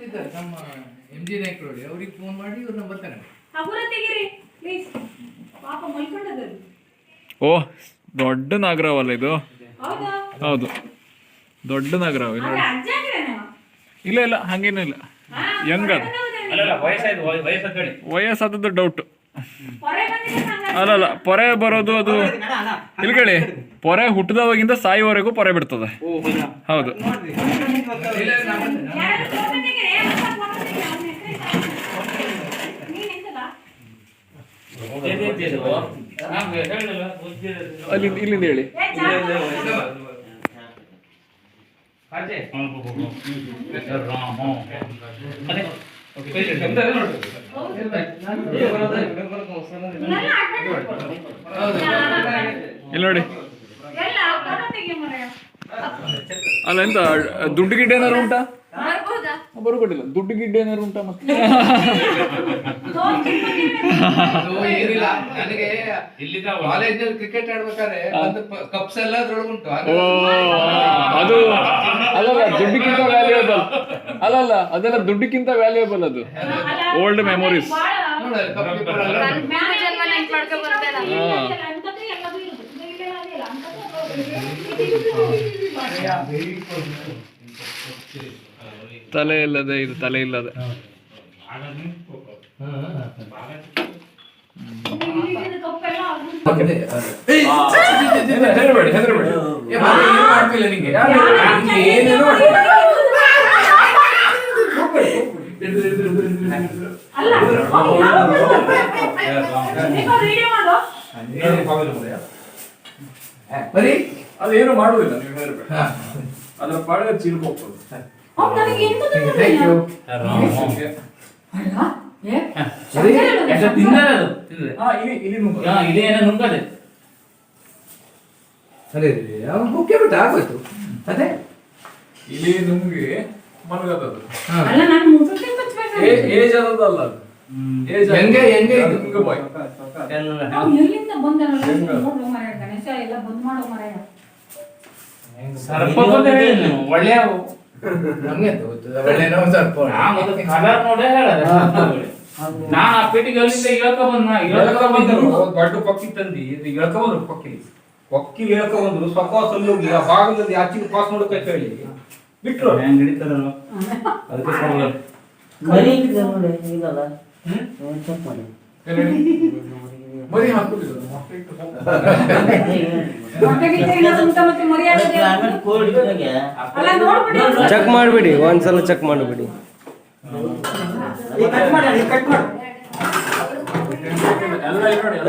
ಇದ್ದಾರೆ ನಮ್ಮ M G ನಾಯ್ಕರೊಡಿ ಅವ್ರಿಗೆ ಫೋನ್ ಮಾಡಿ ಇವ್ರ ನಂಬರ್ ತಗೊಂಡು ಹಗುರ ತೆಗೀರಿ ಪ್ಲೀಸ್ ಪಾಪ ಮಲ್ಕೊಂಡದ ಓ ದೊಡ್ಡ ನಾಗರಾವಲ್ಲ ಇದು? ಹೌದಾ? ಹೌದು. ದೊಡ್ಡ ನಾಗರಾವ ಇಲ್ಲ ಇಲ್ಲ ಇಲ್ಲ ಹಂಗೇನೂ ಇಲ್ಲ. ಯಂಗ್ ಅದು? ಅಲ್ಲಲ್ಲ ವಯಸ್ಸಾಯ್ತು ವಯ- ವಯಸ್ಸಾದ ಕಡೆ ವಯಸ್ಸಾದದ್ದು ಡೌಟ್ ಅಲ್ಲ ಬಂದಿದೆ ಹಂಗಾದ್ರೆ. ಅಲ್ಲಲ್ಲ ಪೊರೆ ಬರೋದು ಅದು ಇಲ್ಲಿ ಕೇಳಿ ಪೊರೆ ಹುಟ್ಟಿದವಾಗಿಂದ ಸಾಯುವವರೆಗೂ ಪೊರೆ ಬಿಡ್ತದೆ. ಹೌದು ಫೋಟೋ ತೆಗೀರಿ, ಏ, ಹೊಸ ಫೋಟೋ ತೆಗೀರಿ, ಅವ್ನ ಹೆಸ್ರು ಇತ್ತು. ನೀನ್ ಎಂತಲ್ಲ? ಅಲ್ಲಿ ಇಲ್ಲಿಂದ ಹೇಳಿ. ಇಲ್ಲಿ ನೋಡಿ. ಅಲ್ಲ ಎಂತ ದುಡ್ಡು ಗಿಡ್ಡ ಏನಾರು ಉಂಟಾ? ಬರ್ಬೋದಾ? ಬರುಗೊಟ್ಟಿಲ್ಲ ದುಡ್ಡು ಗಿಡ್ಡು ಏನಾದ್ರು ಉಂಟಾ ಮತ್ತೆ ಏನಿಲ್ಲ. ನನಗೆ ಕಾಲೇಜಲ್ಲಿ ಕ್ರಿಕೆಟ್ ಆಡ್ಬೇಕಾದ್ರೆ ಒಂದು ಕಪ್ಸ್ ಎಲ್ಲ ಅದು ಅಲ್ಲಲ್ಲ ದುಡ್ಡಿಗಿಂತ ವ್ಯಾಲ್ಯೂಯಬಲ್ ಅಲ್ಲಲ್ಲ ಅದೆಲ್ಲ ದುಡ್ಡಿಗಿಂತ ವ್ಯಾಲ್ಯೂಬಲ್ ಅದು. Old memories. ಹಾ. ತಲೆ ಇಲ್ಲದೆ ಇದು ತಲೆ ಇಲ್ಲದೆ ಬಾರಿ, ಅದೇನು ಮಾಡುವುದಿಲ್ಲ ನೀವು ಅದರ ಪಾಡಿಗೆ ಚೀಲ್ಕ್ ಹೋಗ್ತದೆ ಅವ್ನು ನನಗೆ. ಅಲ್ಲ? ಏ? ಹಾ ಇಲ್ಲಿ ಇಲ್ಲಿ ನುಗ್ಗು. ಇದೇನ ನುಂಗದೆ ಅದೇ ಅವನು ಬಿಟ್ಟು ಆಗೋಯ್ತು. ಅದೇ ಇಲ್ಲಿ ನುಂಗಿ ಮಲಗದದು. ಅಲ್ಲ ನಾನು ಏಜ್ ಅದಲ್ಲ ಅದು. ಏಜ್ ಹೆಂಗೆ ಹೆಂಗೆ ಇದು? ನುಂಗು ಬಾಯ್ ಅವ್ನು ಎಲ್ಲಿಂದ ಬಂದನಲ್ಲ? ನೋಡು ಮಾರಾಯ ಗಣೇಶ ಎಲ್ಲ ಬಂದ್ ಮಾಡೋ ಮಾರಾಯ. ಸರ್ಪ ಬಂದ್ರೆ ಏನು? ಒಳ್ಳೆಯ ನಮ್ಗೆ ಸ್ವಲ್ಪ ನಾ ಮತ್ತೆ ಕಲರ್ ನೋಡೇ ಹೇಳದೆ. ನಾ ಆ ಇಳಕ ಬಂದ ಇಳಕ ಬಂದರು. ದೊಡ್ಡ ಪಕ್ಕಿ ತಂದಿ. ಇದು ಇಳ್ಕ ಬಂದ್ರು ಪಕ್ಕಿ ಪಕ್ಕಿ ಇಳ್ಕ ಬಂದ್ರು. ಆ ಭಾಗದಲ್ಲಿ ಆಚಿಗೆ ಪಾಸ್ ಹೇಳಿ. ಬಿಟ್ರು. ಹೆಂಗ್ ಅದಕ್ಕೆ ಚೆಕ್ ಮಾಡಿ. ಮರಿ ಹಾಕುದಿಲ್ಲ ಚೆಕ್ ಮಾಡ್ಬಿಡಿ ಒಂದ್ಸಲ ಚೆಕ್ ಮಾಡ್ಬಿಡಿ. ಕಟ್ ಮಾಡಿ ಕಟ್ ಮಾಡಿ. ಎಲ್ಲ ಇಲ್ಲಿ ನೋಡಿ ಎಲ್ಲ